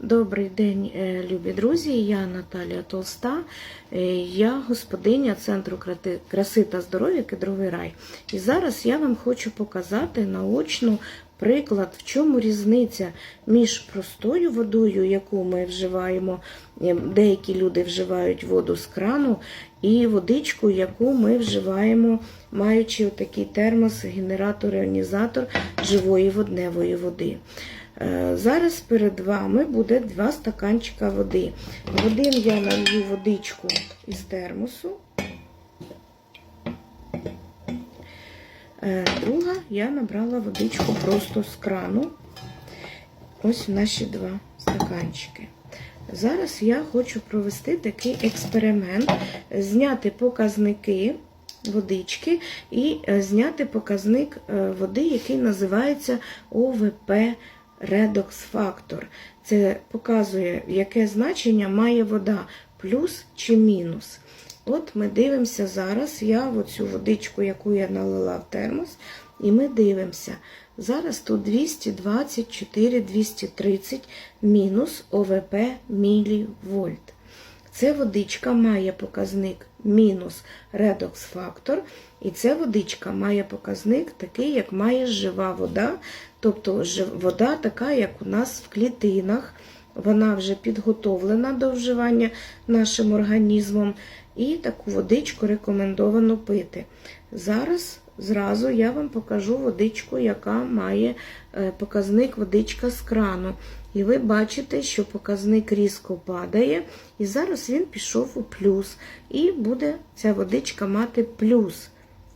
Добрий день, е, любі друзі. Я Наталія Толста, Е, я господиня Центру краси та здоров'я Кедровий рай. І зараз я вам хочу показати наочно приклад, в чому різниця між простою водою, яку ми вживаємо, е, деякі люди вживають воду з крану, і водичку, яку ми вживаємо, маючи отакий термос, генератор, іонізатор живої водневої води. Е, Зараз перед вами буде два стаканчика води. В один я налью водичку із термосу. Е, Друга я набрала водичку просто з крану. Ось наші два стаканчики. Зараз я хочу провести такий експеримент, зняти показники водички і е, зняти показник води, який називається ОВП Factor. Це показує, яке значення має вода, плюс чи мінус. От ми дивимося зараз. Я оцю водичку, яку я налила в термос, і ми дивимося. Зараз тут 224-230 мінус ОВП мілівольт. Це водичка має показник мінус редокс фактор, і ця водичка має показник такий, як має жива вода, тобто вода така, як у нас в клітинах. Вона вже підготовлена до вживання нашим організмом, і таку водичку рекомендовано пити. Зараз зразу я вам покажу водичку, яка має е, показник водичка з крану. І ви бачите, що показник різко падає, і зараз він пішов у плюс. І буде ця водичка мати плюс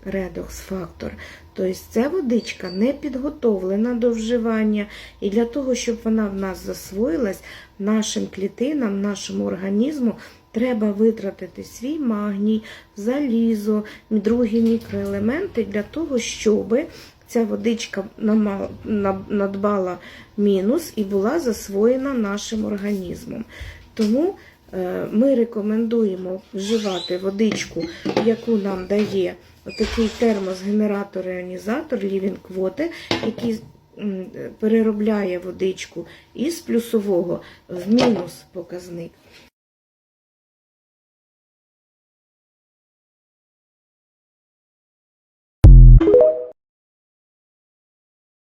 редокс-фактор. Тобто ця водичка не підготовлена до вживання, і для того, щоб вона в нас засвоїлась, нашим клітинам, нашому організму треба витратити свій магній, залізо, другі мікроелементи для того, щоб ця водичка надбала мінус і була засвоєна нашим організмом. Тому е, ми рекомендуємо вживати водичку, яку нам дає отакий термос-генератор-іонізатор Living Water, який переробляє водичку із плюсового в мінус показник.